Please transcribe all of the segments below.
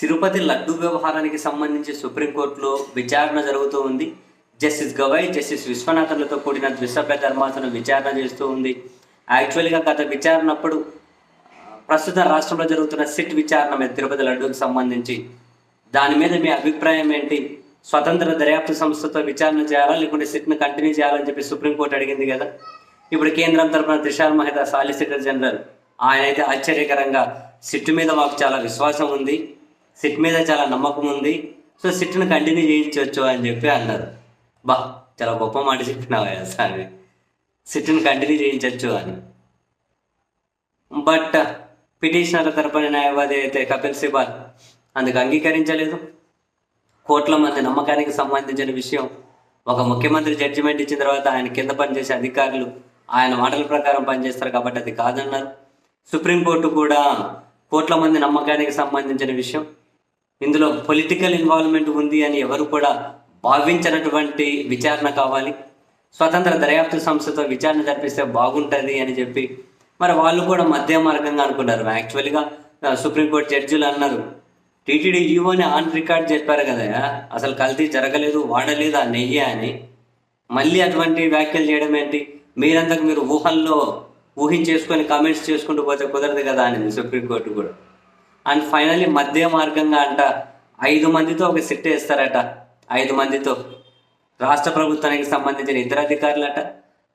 తిరుపతి లడ్డు వ్యవహారానికి సంబంధించి సుప్రీంకోర్టులో విచారణ జరుగుతూ ఉంది. జస్టిస్ గవై జస్టిస్ విశ్వనాథన్లతో కూడిన ద్విసభ్య ధర్మాసనం విచారణ చేస్తూ ఉంది. యాక్చువల్గా గత విచారణ అప్పుడు ప్రస్తుత రాష్ట్రంలో జరుగుతున్న సిట్ విచారణ మీద తిరుపతి లడ్డూకి సంబంధించి. దాని మీద మీ అభిప్రాయం ఏంటి? స్వతంత్ర దర్యాప్తు సంస్థతో విచారణ చేయాలా? లేకుంటే సిట్ను కంటిన్యూ చేయాలని చెప్పి సుప్రీంకోర్టు అడిగింది కదా? ఇప్పుడు కేంద్రం తరఫున త్రిషాల్ మహిత సాలిసిటర్ జనరల్. ఆయన అయితే ఆశ్చర్యకరంగా సిట్ మీద మాకు చాలా విశ్వాసం ఉంది. సిట్ మీద చాలా నమ్మకం ఉంది. సో సిట్ను కంటిన్యూ చేయించవచ్చు అని చెప్పి అన్నారు. బా చాలా గొప్ప మాట చెప్పినావా సార్ సిట్ను కంటిన్యూ చేయించవచ్చు అని. బట్ పిటిషనర్ తరపున న్యాయవాది అయితే కపిల్ సిబాల్ అందుకు అంగీకరించలేదు. కోట్ల మంది నమ్మకానికి సంబంధించిన విషయం. ఒక ముఖ్యమంత్రి జడ్జిమెంట్ ఇచ్చిన తర్వాత ఆయన కింద పనిచేసే అధికారులు ఆయన మాటల ప్రకారం పనిచేస్తారు కాబట్టి అది కాదన్నారు. సుప్రీంకోర్టు కూడా కోట్ల మంది నమ్మకానికి సంబంధించిన విషయం. ఇందులో పొలిటికల్ ఇన్వాల్వ్మెంట్ ఉంది అని ఎవరు కూడా భావించినటువంటి విచారణ కావాలి. స్వతంత్ర దర్యాప్తు సంస్థతో విచారణ జరిపిస్తే బాగుంటుంది అని చెప్పి మరి వాళ్ళు కూడా మధ్య మార్గంగా అనుకున్నారు. యాక్చువల్గా సుప్రీంకోర్టు జడ్జిలు అన్నారు టీటీడీ ఈవోని ఆన్ రికార్డ్ చెప్పారు కదా అసలు కల్తీ జరగలేదు వాడలేదు ఆ నెయ్యి అని. మళ్ళీ అటువంటి వ్యాఖ్యలు చేయడం ఏంటి? మీరంతకు మీరు ఊహల్లో ఊహించేసుకొని కామెంట్స్ చేసుకుంటూ పోతే కుదరదు కదా అని సుప్రీంకోర్టు కూడా. అండ్ ఫైనల్లీ మధ్య మార్గంగా అంట ఐదు మందితో ఒక సెట్ వేస్తారట. ఐదు మందితో. రాష్ట్ర ప్రభుత్వానికి సంబంధించిన ఇద్దరు అధికారులట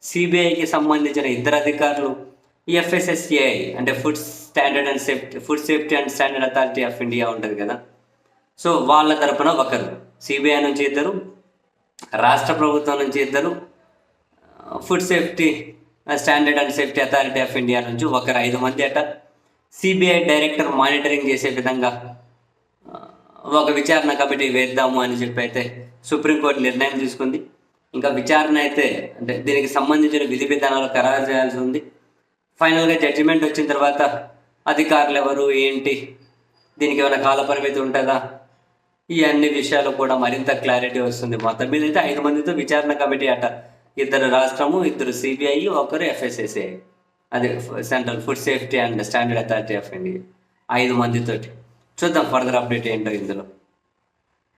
సిబిఐకి సంబంధించిన ఇద్దరు అధికారులు ఎఫ్ఎస్ఎస్ఏఐ అంటే food standard and safety food safety and standard authority of India ఉంటుంది కదా. సో వాళ్ళ తరపున ఒకరు సిబిఐ నుంచి ఇద్దరు రాష్ట్ర ప్రభుత్వం నుంచి ఇద్దరు food safety standard and safety authority of India నుంచి ఒకరు ఐదు మంది అట. సిబిఐ డైరెక్టర్ మానిటరింగ్ చేసే విధంగా ఒక విచారణ కమిటీ వేద్దాము అని చెప్పి అయితే సుప్రీంకోర్టు నిర్ణయం తీసుకుంది. ఇంకా విచారణ అయితే అంటే దీనికి సంబంధించిన విధి విధానాలు ఖరారు చేయాల్సి ఉంది. ఫైనల్గా జడ్జిమెంట్ వచ్చిన తర్వాత అధికారులు ఎవరు ఏంటి దీనికి ఏమైనా కాల పరిమితి ఉంటుందా ఈ అన్ని విషయాలు కూడా మరింత క్లారిటీ వస్తుంది. మొత్తం మీద అయితే ఐదు మందితో విచారణ కమిటీ అట. ఇద్దరు రాష్ట్రము ఇద్దరు సిబిఐ ఒకరు ఎఫ్ఎస్ఎస్ఐ అదే central food safety and standard authority of India ఐదు మందితోటి. చూద్దాం ఫర్దర్ అప్డేట్ ఏంటో ఇందులో.